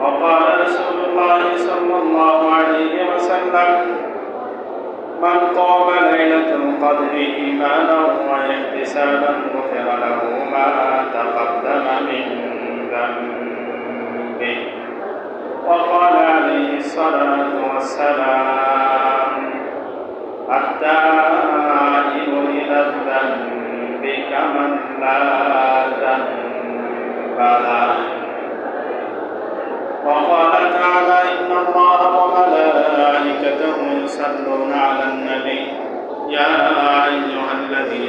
وقال رسول الله صلى الله عليه وسلم من قام ليلة القدر إيمانا واحتسابا غفر له ما تقدم من ذنبه. وقال عليه الصلاة والسلام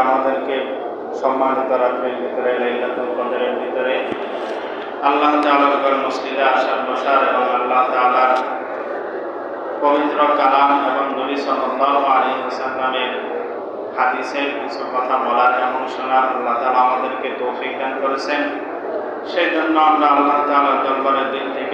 আমাদেরকে এবং আল্লাহ তাআলার পবিত্র কথা আমাদেরকে তৌফিক দান করেছেন। সেই জন্য আমরা আল্লাহ তাআলার দরবারে দিনটি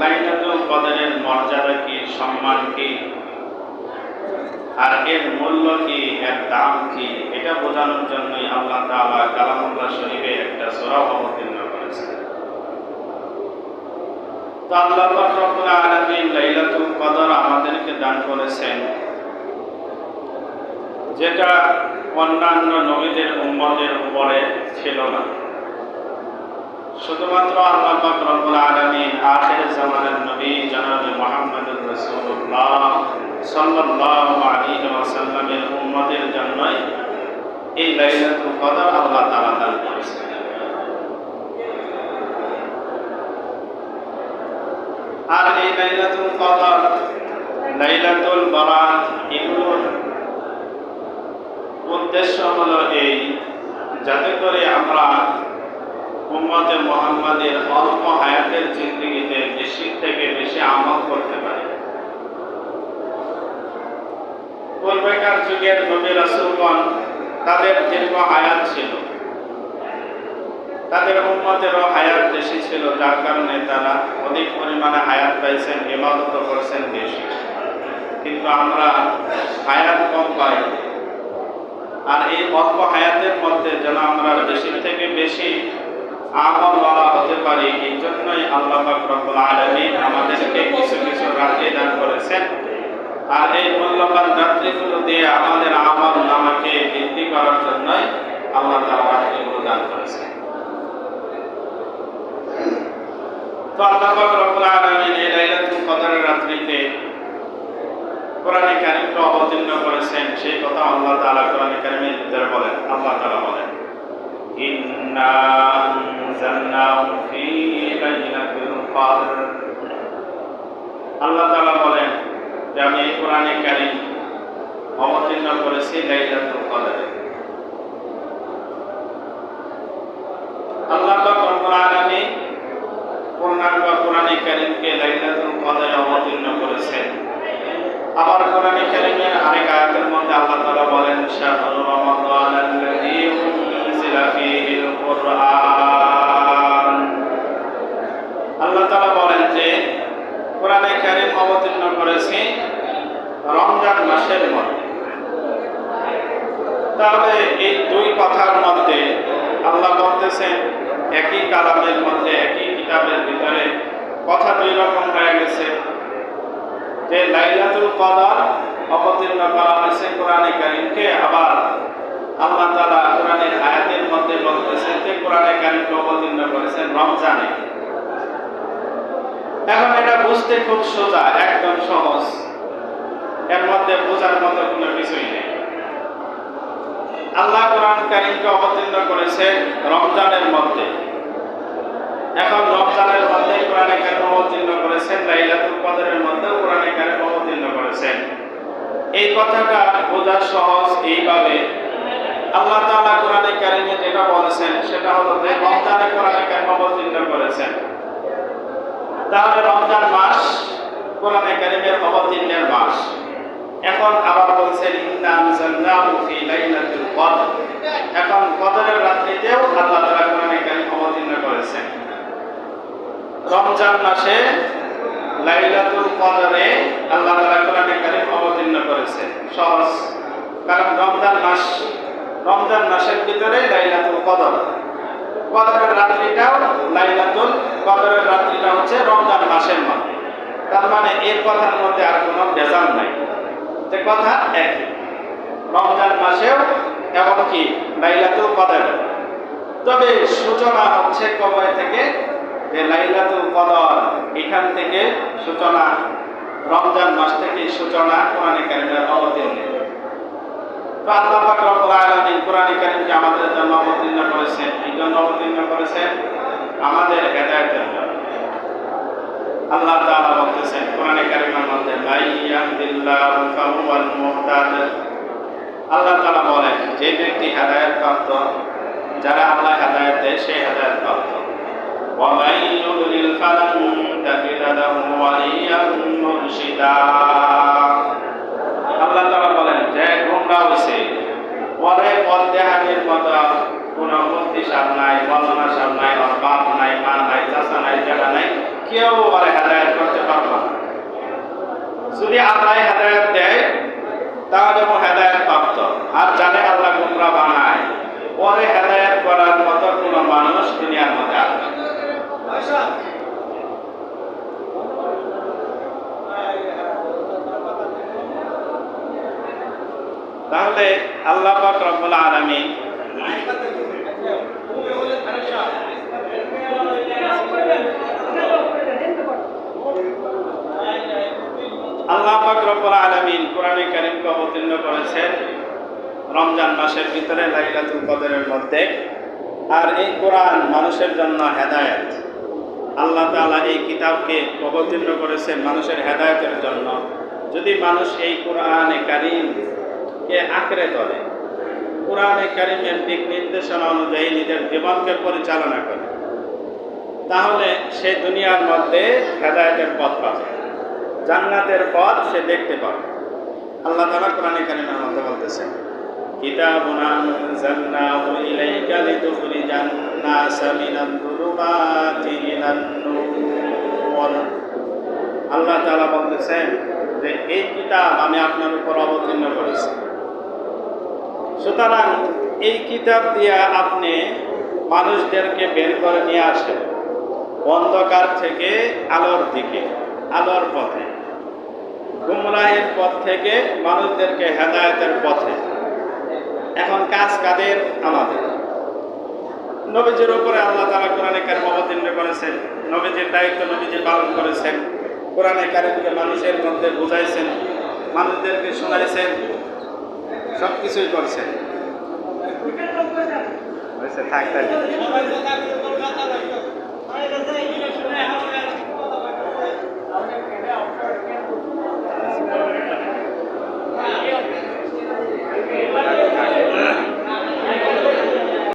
লাইলাতুল কদরের মর্যাদা কি, সম্মান কি? আর এর মূল্য কি, এর দাম কি? এটা বোঝানোর জন্যই আল্লাহ তাআলা কালামুল্লাহ শরীফে একটা সূরা অবতীর্ণ করেছেন। তো আল্লাহ পাক রব্বুল আলামিন লাইলাতুল কদর আমাদেরকে দান করেছেন, যেটা অন্যান্য নবীদের উম্মতের উপরে ছিল না। শুধুমাত্র আল্লাহ পাক রব্বুল আলামিন আখির জামানের নবী জনাব মুহাম্মদুর রাসূলুল্লাহ সাল্লাল্লাহু আলাইহি ওয়াসাল্লামের উম্মতের জন্যই এই লাইলাতুল কদর আল্লাহ তাআলা দান করেছেন। আর এই লাইলাতুল কদর, লাইলাতুল বারাত এগুলোর উদ্দেশ্য হলো এই, যাতে করে আমরা উম্মতে মোহাম্মদের অল্প হায়াতের জিন্দগিতে বেশি থেকে বেশি আমল করতে পারি। পূর্বেকার যুগের নবী রাসূলগণ তাদের দীর্ঘ হায়াত ছিল। তাদের উম্মতেরও হায়াত বেশি ছিল, যার কারণে তারা অধিক পরিমাণে হায়াত পাইছেন, ইবাদত করছেন বেশি। কিন্তু আমরা হায়াত কম পাই। আর এই অল্প হায়াতের মধ্যে যেন আমরা বেশি থেকে বেশি আমল বলা হতে পারি এই জন্যই আল্লাহ রব্বুল আলামিন আমাদেরকে কিছু কিছু রাত্রি দান করেছেন। আর এই মূল্যবান রাত্রিগুলো দিয়ে আমাদের আমল নামাকে বৃদ্ধি করার জন্যই আল্লাহ তাআলা রাত্রিগুলো দান করেছেন। তো আল্লাহ রব্বুল আলামিন এই লাইলাতুল কদরের রাত্রিতে কোরআনে কারিমকে অবতীর্ণ করেছেন। সেই কথা আল্লাহ তাআলা কোরআনে কারিমের বলেন, আল্লাহ তাআলা বলেন আল্লাহ তাআলা আমি এই কোরআনে কারিম অবতীর্ণ করেছেন আবার কোরআনে কারিমের আরেক আয়াতের মধ্যে আল্লাহ তাআলা বলেন একই কালামের মধ্যে, একই কিতাবের ভিতরে কথা দুই রকম হয়ে গেছে। যে লাইলাতুল কদর অবতীর্ণ করা হয়েছে কোরআনে কারিমকে, আবার আল্লাহ তাআলা কোরআনের আয়াতের মধ্যে বলতেছেন যে কোরআনে কারিমকে অবতীর্ণ করেছেন রমজানে। এখন এটা বুঝতে খুব সোজা, একদম সহজ। এর মধ্যে বোঝার মতো কোনো কিছুই নেই। আল্লাহ কোরআন কারিমকে অবতীর্ণ করেছে রমজানের মধ্যে। এখন রমজানের মধ্যে কোরআনে কারিম অবতীর্ণ করেছেন, লাইলাতুল কদরের মধ্যে কোরআনে কারিম অবতীর্ণ করেছেন। এই কথাটা বোঝা সহজ এইভাবে আল্লাহ তাআলা কোরআনে কারিমে যেটা বলেছেন, সেটা হলো যে রমজানে কোরআনে কারিম অবতীর্ণ করেছেন। তাহলে রমজান মাস কোরআনে কারিমের অবতীর্ণের মাস। এখন আবার বলছেন, ইন্না আনজালনাহু ফি লাইলাতুল কদর। এখন কদরের রাত্রিতেও আল্লাহ তাআলা কোরআনে কারীম অবতীর্ণ করেছেন। রমজান মাসে লাইলাতুল কদরে আল্লাহ তাআলা কোরআনে কারীম অবতীর্ণ করেছেন। সহজ। কারণ রমজান মাস রমজান মাসের ভিতরে লাইলাতুল কদর। কদরের রাত্রিটাও লাইলাতুল কদরের রাত্রিটা হচ্ছে রমজান মাসের মধ্যে তার মানে এর কথার মধ্যে আর কোনো ভেজাল নাই। যে কথা এক। রমজান মাসেও এমনকি লাইলাতুল কদর। তবে সূচনা হচ্ছে কবে থেকে যে লাইলাতুল কদর, এখান থেকে সূচনা, রমজান মাস থেকে সূচনা কোরআনে কারিমের অবতীর্ণ। তো আল্লাহ পাক রব্বুল আলামিন কোরআনে কারিমকে আমাদের জন্য অবতীর্ণ করেছেন এই জন্য অবতীর্ণ করেছেন আমাদের হেদায়েতের জন্য আল্লাহ তাআলা বলতেছেন কোরআনে কারিমের মধ্যে মাইয়াহদিল্লাহু ফাহুয়াল মুহতাদ আল্লাহ তাআলা বলেন যে ব্যক্তি হেদায়েত প্রাপ্ত যারা আল্লাহ হেদায়েত দেয় সে হেদায়েত প্রাপ্ত ومن يضلل فلن تجد له وليا مرشدا আল্লাহ তাআলা বলেন, যে গুমরা হইছে। পরে পথ দেহানির মতো কোন মুক্তি সাপ নাই বন্দনা সাপ নাই ওর বাপ নাই, মা নাই, চাচা নাই জানা নাই, কেউ ওরে হেদায়ত করতে পারব না। যদি আল্লাহ হেদায়ত দেয়, তাহলে ও হেদায়ত প্রাপ্ত। আর জানে আল্লাহ গুমরা বানায়, পরে হেদায়ত করার মতো কোন মানুষ দুনিয়ার মধ্যে আসবে না। তাহলে আল্লাহ পাক রব্বুল আলামিন আল্লাহ পাক রব্বুল আলামিন কোরআনে কারীমকে অবতীর্ণ করেছেন রমজান মাসের ভিতরে লাইলাতুল কদরের মধ্যে। আর এই কোরআন মানুষের জন্য হেদায়েত। আল্লাহ তাআলা এই কিতাবকে অবতীর্ণ করেছেন মানুষের হেদায়েতের জন্য। যদি মানুষ এই কোরআনে কারীমকে আঁকড়ে ধরে? কোরআনে কারিমের দিক নির্দেশনা অনুযায়ী নিজের জীবনকে পরিচালনা করে। তাহলে সে দুনিয়ার মধ্যে হেদায়েতের পথ পাবে। জান্নাতের পথ সে দেখতে পাবে। আল্লাহ তালা কোরআনে কারীমের মধ্যে বলতেছেন আল্লাহ বলতেছেন যে, এই কিতাব আমি আপনার উপর অবতীর্ণ করেছি। সুতরাং এই কিতাব দিয়ে আপনি মানুষদেরকে বের করে নিয়ে আসেন অন্ধকার থেকে আলোর দিকে, আলোর পথে। গুমরাহের পথ থেকে মানুষদেরকে হেদায়েতের পথে। এখন কাজ কাদের আমাদের? নবীজির উপরে আল্লাহ তালা কোরআনে কারিম অবতীর্ণ করেছেন। নবীজির দায়িত্ব নবীজি পালন করেছেন। কোরআনে কারিমকে মানুষের মধ্যে বুঝাইছেন, মানুষদেরকে শোনাইছেন। সব কিছুই করছেন হয়েছে থাক।